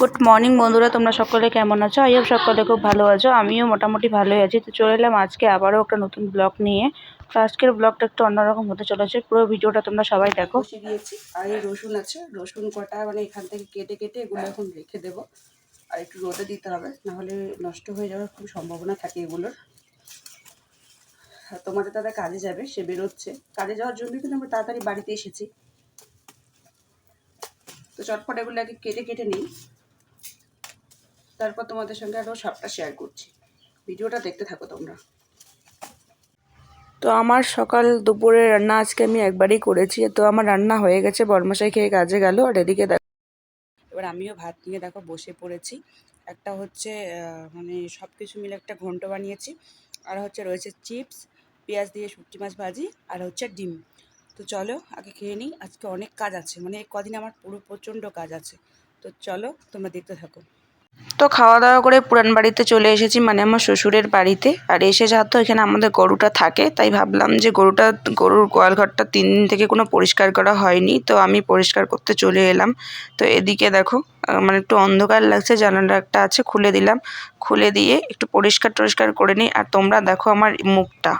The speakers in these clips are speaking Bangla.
গুড মর্নিং বন্ধুরা, তোমরা সকলে কেমন আছো? আইও সকলে খুব ভালো আছো। আমিও মোটামুটি ভালোই আছি। তো চলে এলাম আজকে আবারও একটা নতুন ব্লগ নিয়ে। তো আজকের ব্লগটা একটু অন্যরকম হতে চলেছে। পুরো ভিডিওটা তোমরা সবাই দেখো। দিয়েছি। আর এই রসুন আছে। রসুন কটা মানে এখান থেকে কেটে কেটে এগুলো এখন রেখে দেবো। আর একটু রোদে দিতে হবে, নাহলে নষ্ট হয়ে যাওয়ার খুব সম্ভাবনা থাকে এগুলোর। তোমাদের দাদা কাজে যাবে, সে বেরোচ্ছে। কাজে যাওয়ার জন্য কিন্তু আমরা তাড়াতাড়ি বাড়িতে এসেছি। তো চটপট এগুলো আগে কেটে কেটে নিই। তারপর তোমাদের সঙ্গে আরও সবটা শেয়ার করছি। ভিডিওটা দেখতে থাকো তোমরা। তো আমার সকাল দুপুরে রান্না আজকে আমি একবারই করেছি। তো আমার রান্না হয়ে গেছে, বর্মশাই খেয়ে কাজে গেল। আর এদিকে দেখো এবার আমিও ভাত নিয়ে দেখো বসে পড়েছি। একটা হচ্ছে মানে সব কিছু মিলে একটা ঘন্ট বানিয়েছি। আর হচ্ছে রয়েছে চিপস, পেঁয়াজ দিয়ে শুটকি মাছ ভাজি, আর হচ্ছে ডিম। তো চলো আগে খেয়ে নিই। আজকে অনেক কাজ আছে। মানে কদিন আমার পুরো প্রচণ্ড কাজ আছে। তো চলো তোমরা দেখতে থাকো। তো খাওয়া দাওয়া করে পুরান বাড়িতে চলে এসেছি মানে আমার শ্বশুরের বাড়িতে। আর এসে যেহেতু এখানে আমাদের গরুটা থাকে, তাই ভাবলাম যে গরুটা, গরুর গোয়ালঘরটা তিন দিন থেকে কোনো পরিষ্কার করা হয়নি, তো আমি পরিষ্কার করতে চলে এলাম। তো এদিকে দেখো মানে একটু অন্ধকার লাগছে জানালা একটা আছে, খুলে দিলাম। খুলে দিয়ে একটু পরিষ্কার টরিষ্কার করে নিই, আর তোমরা দেখো আমার মুখটা।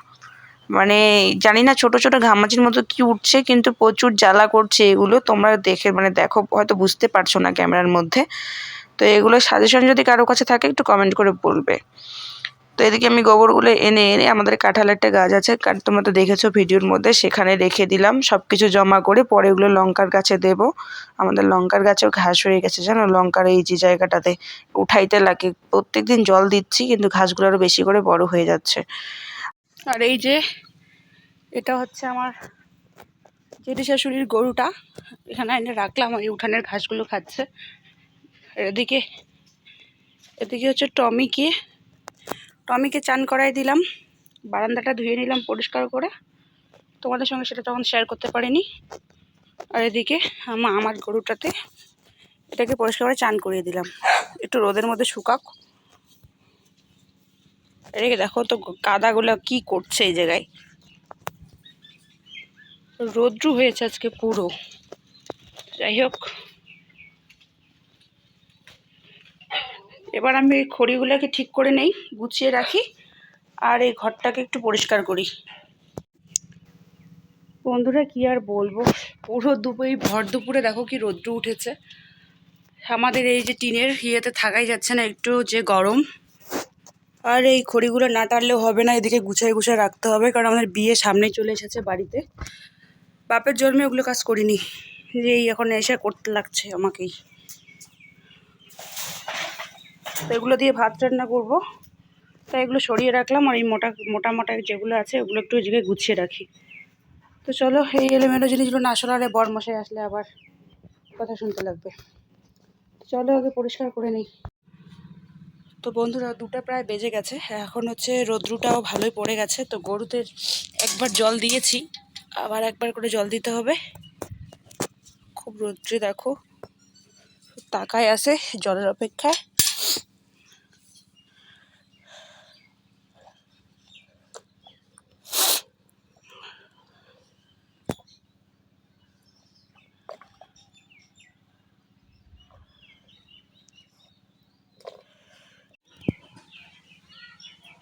মানে জানি না, ছোট ছোট ঘামাচির মতো কি উঠছে, কিন্তু প্রচুর জ্বালা করছে এগুলো। তোমরা দেখে মানে দেখো, হয়তো বুঝতে পারছ না ক্যামেরার মধ্যে। তো এগুলো সাজেশন যদি কারও কাছে থাকে, একটু কমেন্ট করে বলবে। তো এদিকে আমি গোবরগুলো এনে এনে আমাদের কাঁঠালের একটা গাছ আছে তোমরা তো দেখেছ ভিডিওর মধ্যে, সেখানে রেখে দিলাম। সব কিছু জমা করে পরে এগুলো লঙ্কার গাছে দেব। আমাদের লঙ্কার গাছেও ঘাস হয়ে গেছে, জানো? লঙ্কার এই যে জায়গাটাতে উঠাইতে লাগে। প্রত্যেকদিন জল দিচ্ছি, কিন্তু ঘাসগুলো আরও বেশি করে বড় হয়ে যাচ্ছে। আর এই যে, এটা হচ্ছে আমার জেঠি শাশুড়ির গরুটা। এখানে এনে রাখলাম এই উঠানের ঘাসগুলো খাচ্ছে। এদিকে এদিকে হচ্ছে টমিকে টমিকে চান করাই দিলাম। বারান্দাটা ধুয়ে নিলাম পরিষ্কার করে। তোমাদের সঙ্গে সেটা তখন শেয়ার করতে পারিনি। আর এদিকে আমা- আমার গরুটাতে এটাকে পরিষ্কার করে চান করিয়ে দিলাম। একটু রোদের মধ্যে শুকাক। এদিকে দেখো তো কাদাগুলো কি করছে এই জায়গায়। রৌদ্রু হয়েছে আজকে পুরো। যাই হোক। এবার আমি এই খড়িগুলোকে ঠিক করে নেই, গুছিয়ে রাখি, আর এই ঘরটাকে একটু পরিষ্কার করি। বন্ধুরা, কি আর বলব? পুরো দুপুর ভর দুপুরে দেখো কি রৌদ্র উঠেছে। আমাদের এই যে টিনের ইয়েতে থাকাই যাচ্ছে না, একটু যে গরম। আর এই খড়িগুলো না টানলেও হবে না, এদিকে গুছাই গুছাই রাখতে হবে, কারণ আমাদের বিয়ে সামনেই চলে এসেছে বাড়িতে। বাপের জন্মে ওগুলো কাজ করিনি, যে এখন এসে করতে লাগছে আমাকেই। তো এগুলো দিয়ে ভাত রান্না করব। তাই এগুলো সরিয়ে রাখলাম আর এই মোটা মোটা মোটা যেগুলো আছে, ওগুলো একটু জায়গায় গুছিয়ে রাখি। তো চলো, এই এলোমেলো জিনিসগুলো না সরালে বর মশাই আসলে আবার কথা শুনতে লাগবে। চলো, আগে পরিষ্কার করে নিই। তো বন্ধুরা, দুটা প্রায় বেজে গেছে। এখন হচ্ছে রোদ্রুটাও ভালোই পড়ে গেছে। তো গরুতে একবার জল দিয়েছি, আবার একবার করে জল দিতে হবে। খুব রৌদ্রে দেখো, তাকায় আছে জলের অপেক্ষায়।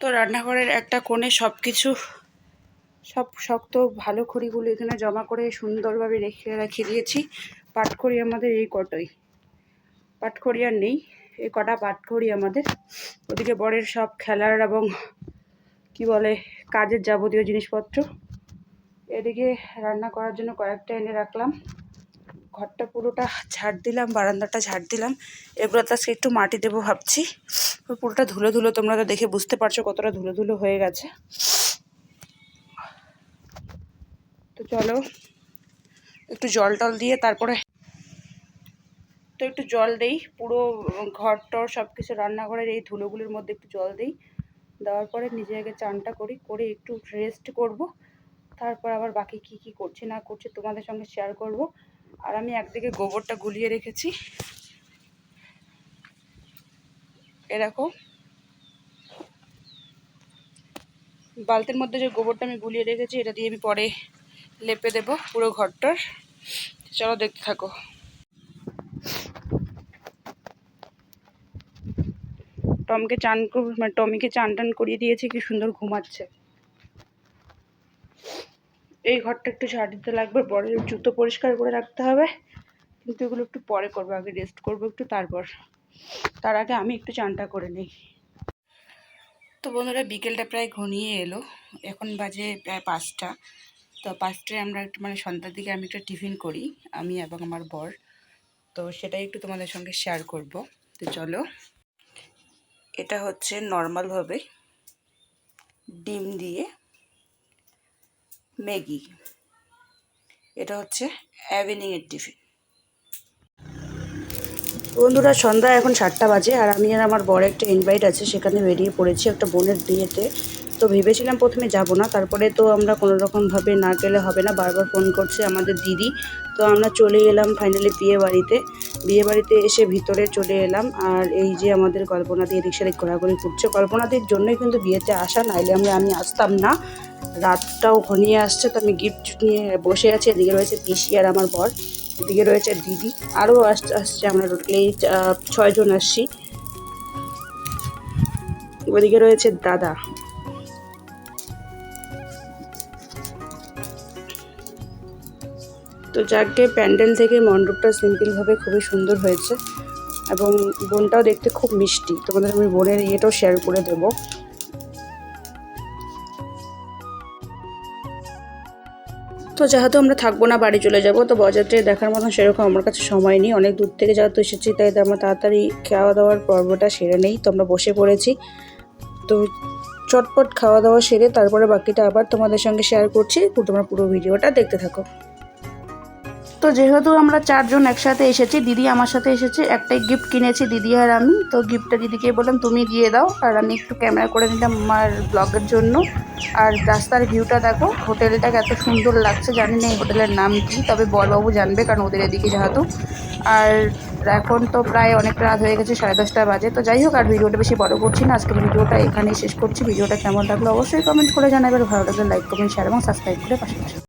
তো রান্নাঘরের একটা কোণে সব কিছু সব শক্ত ভালো খড়িগুলো এখানে জমা করে সুন্দরভাবে রেখে রেখে দিয়েছি। পাটখড়ি আমাদের এই কটাই। পাটখড়ি আর নেই এই কটা পাটখড়ি আমাদের। ওদিকে বরের সব খেলার এবং কি বলে, কাজের যাবতীয় জিনিসপত্র। এদিকে রান্না করার জন্য কয়েকটা এনে রাখলাম। ঘরটা পুরোটা ঝাড় দিলাম, বারান্দাটা ঝাড় দিলাম। এগুলোতে আজকে একটু মাটি দেবো ভাবছি। পুরোটা ধুলো ধুলো, তোমরা তো দেখে বুঝতে পারছ কতটা ধুলো ধুলো হয়ে গেছে। তো চলো, একটু জল টল দিয়ে তারপরে তো একটু জল দেই, পুরো ঘর টর সব কিছু রান্নাঘরের এই ধুলোগুলোর মধ্যে একটু জল দিই। দেওয়ার পরে নিজে আগে চানটা করি, করে একটু রেস্ট করব। তারপর আবার বাকি কি কি করছি না করছি তোমাদের সঙ্গে শেয়ার করব। আর আমি একদিকে গোবরটা গুলিয়ে রেখেছি। এরকম বালতির মধ্যে যে গোবরটা আমি গুলিয়ে রেখেছি, এটা দিয়ে আমি পরে লেপে দেবো পুরো ঘরটার। চলো দেখতে থাকো। টমকে চান মানে টমিকে চান টান করিয়ে দিয়েছি, কি সুন্দর ঘুমাচ্ছে। এই ঘরটা একটু ঝাড় দিতে লাগবে, পরে জুতো পরিষ্কার করে রাখতে হবে। কিন্তু এগুলো একটু পরে করব, আগে রেস্ট করব একটু তারপর। তার আগে আমি একটু চানটা করে নিই। তো বন্ধুরা, বিকেলটা প্রায় ঘনিয়ে এলো। এখন বাজে প্রায় পাঁচটা। তো পাঁচটায় আমরা একটু মানে সন্ধ্যার দিকে আমি একটা টিফিন করি, আমি এবং আমার বর। তো সেটাই একটু তোমাদের সঙ্গে শেয়ার করব। তো চলো, এটা হচ্ছে নর্মালভাবে ডিম দিয়ে ম্যাগি। এটা হচ্ছে অ্যাভেনিংয়ের টিফিন। বন্ধুরা, সন্ধ্যা এখন সাতটা বাজে আর আমি আর আমার বড় একটা ইনভাইট আছে, সেখানে বেরিয়ে পড়েছি একটা বোনের বিয়েতে। তো ভেবেছিলাম প্রথমে যাব না, তারপরে তো আমরা কোনো রকমভাবে না গেলে হবে না, বারবার ফোন করছে আমাদের দিদি। তো আমরা চলে এলাম ফাইনালি বিয়ে বাড়িতে। বিয়ে বাড়িতে এসে ভিতরে চলে এলাম আর এই যে আমাদের কল্পনা দিয়ে রিক্সারে ঘোরাঘুরি করছে। কল্পনাদের জন্যই কিন্তু বিয়েতে আসা, নাইলে আমরা আমি আসতাম না। রাতটাও ঘনিয়ে আসছে, তো আমি গিফট নিয়ে বসে আছি। এদিকে রয়েছে পিসি আর আমার বর, এদিকে রয়েছে দিদি। আরও আসছে আসছে আমরা টোটালি ছয়জন আসছি। ওদিকে রয়েছে দাদা। তো যাকে প্যান্ডেল থেকে মণ্ডপটা সিম্পলভাবে খুবই সুন্দর হয়েছে, এবং বোনটাও দেখতে খুব মিষ্টি। তোমাদের আমি বোনের ইয়েটাও শেয়ার করে দেবো। তো যেহেতু আমরা থাকব না, বাড়ি চলে যাব, তো বরযাত্রী দেখার মতন সেরকম আমার কাছে সময় নেই। অনেক দূর থেকে যেহেতু এসেছি, তাই আমরা তাড়াতাড়ি খাওয়া দাওয়ার পর্বটা সেরে নেই, তো আমরা বসে পড়েছি। তো চটপট খাওয়া দাওয়া সেরে তারপরে বাকিটা আবার তোমাদের সঙ্গে শেয়ার করছি তোমরা পুরো ভিডিওটা দেখতে থাকো। তো যেহেতু আমরা চারজন একসাথে এসেছি, দিদি আমার সাথে এসেছে, একটাই গিফট কিনেছি দিদি আর আমি। তো গিফটটা দিদিকে বললাম, তুমি দিয়ে দাও। আর আমি একটু ক্যামেরা করে নিলাম আমার ব্লগের জন্য। আর রাস্তার ভিউটা দেখো, হোটেলটা এত সুন্দর লাগছে, জানি না এই হোটেলের নাম কি, তবে বরবাবু জানবে কারণ ওদের এদিকে যেহেতু। আর এখন তো প্রায় অনেক রাত হয়ে গেছে, সাড়ে দশটা বাজে। তো যাই হোক, আর ভিডিওটা বেশি বড় করছি না আজকে ভিডিওটা এখানেই শেষ করছি। ভিডিওটা কেমন লাগল অবশ্যই কমেন্ট করে জানাবে আর ভালো লাগলে লাইক কমেন্ট শেয়ার এবং সাবস্ক্রাইব করে পাশে